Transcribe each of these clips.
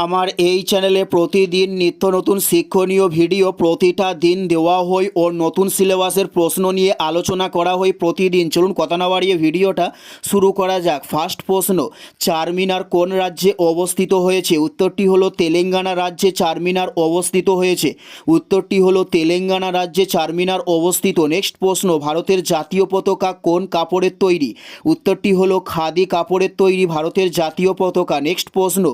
আমার এই চ্যানেলে প্রতিদিন নিত্য নতুন শিক্ষণীয় ভিডিও প্রতিটা দিন দেওয়া হয় ও নতুন সিলেবাসের প্রশ্ন নিয়ে আলোচনা করা হয় প্রতিদিন। চলুন কথা না বাড়িয়ে ভিডিওটা শুরু করা যাক। ফার্স্ট প্রশ্ন, চারমিনার কোন রাজ্যে অবস্থিত হয়েছে? উত্তরটি হলো তেলেঙ্গানা রাজ্যে চারমিনার অবস্থিত হয়েছে। উত্তরটি হলো তেলেঙ্গানা রাজ্যে চারমিনার অবস্থিত। নেক্সট প্রশ্ন, ভারতের জাতীয় পতাকা কোন কাপড়ের তৈরি? উত্তরটি হলো খাদি কাপড়ের তৈরি ভারতের জাতীয় পতাকা। নেক্সট প্রশ্ন,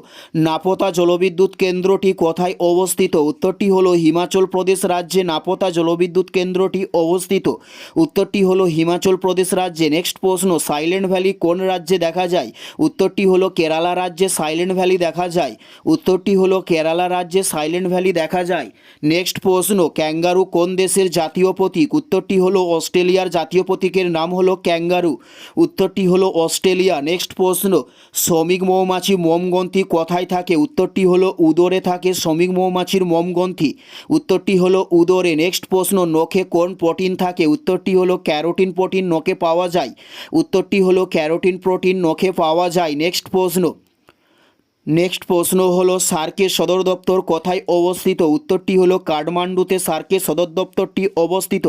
নাপতা জলবিদ্যুৎ কেন্দ্রটি কোথায় অবস্থিত? উত্তরটি হলো হিমাচল প্রদেশ রাজ্যে নাপোতা জলবিদ্যুৎ কেন্দ্রটি অবস্থিত। উত্তরটি হলো হিমাচল প্রদেশ রাজ্যে। নেক্সট প্রশ্ন, সাইলেন্ট ভ্যালি কোন রাজ্যে দেখা যায়? উত্তরটি হলো কেরালা রাজ্যে সাইলেন্ট ভ্যালি দেখা যায়। উত্তরটি হলো কেরালা রাজ্যে সাইলেন্ট ভ্যালি দেখা যায়। নেক্সট প্রশ্ন, ক্যাঙ্গারু কোন দেশের জাতীয় প্রতীক? উত্তরটি হলো অস্ট্রেলিয়ার জাতীয় প্রতীকের নাম হলো ক্যাঙ্গারু। উত্তরটি হলো অস্ট্রেলিয়া। নেক্সট প্রশ্ন, শ্রমিক মৌমাছি মোমগ্রন্থি কোথায় থাকে? উত্তরটি হলো উদরে থাকে শ্রমিক মৌমাছির মোমগ্রন্থি উত্তরটি হলো উদরে। নেক্সট প্রশ্ন, নখে কোন প্রোটিন থাকে? উত্তরটি হলো ক্যারোটিন প্রোটিন, নখে পাওয়া যায়। উত্তরটি হলো ক্যারোটিন প্রোটিন, নখে পাওয়া যায়। নেক্সট প্রশ্ন। নেক্সট প্রশ্ন হলো সার্কের সদর দপ্তর কোথায় অবস্থিত? উত্তরটি হলো কাঠমান্ডুতে সার্কের সদর দপ্তরটি অবস্থিত।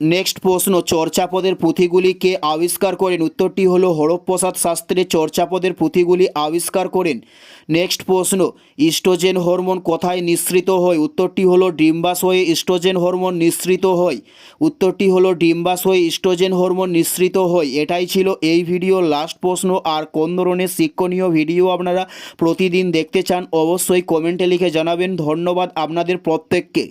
নেক্সট প্রশ্ন, চর্চাপদের পুঁথিগুলি কে আবিষ্কার করেন। উত্তরটি হলো, হরপ্রসাদ শাস্ত্রে চর্চাপদের পুঁথিগুলি আবিষ্কার করেন। নেক্সট প্রশ্ন, ইস্ট্রোজেন হরমোন কোথায় নিঃসৃত হয়? উত্তরটি হলো ডিম্বাশয়ে ইস্ট্রোজেন হরমোন নিঃসৃত হয়। উত্তরটি হলো ডিম্বাশয়ে ইস্ট্রোজেন হরমোন নিঃসৃত হয়। এটাই ছিল এই ভিডিও লাস্ট প্রশ্ন। আর কোন ধরনের শিক্ষণীয় ভিডিও আপনারা প্রতিদিন দেখতে চান, অবশ্যই কমেন্টে লিখে জানাবেন। ধন্যবাদ আপনাদের প্রত্যেককে।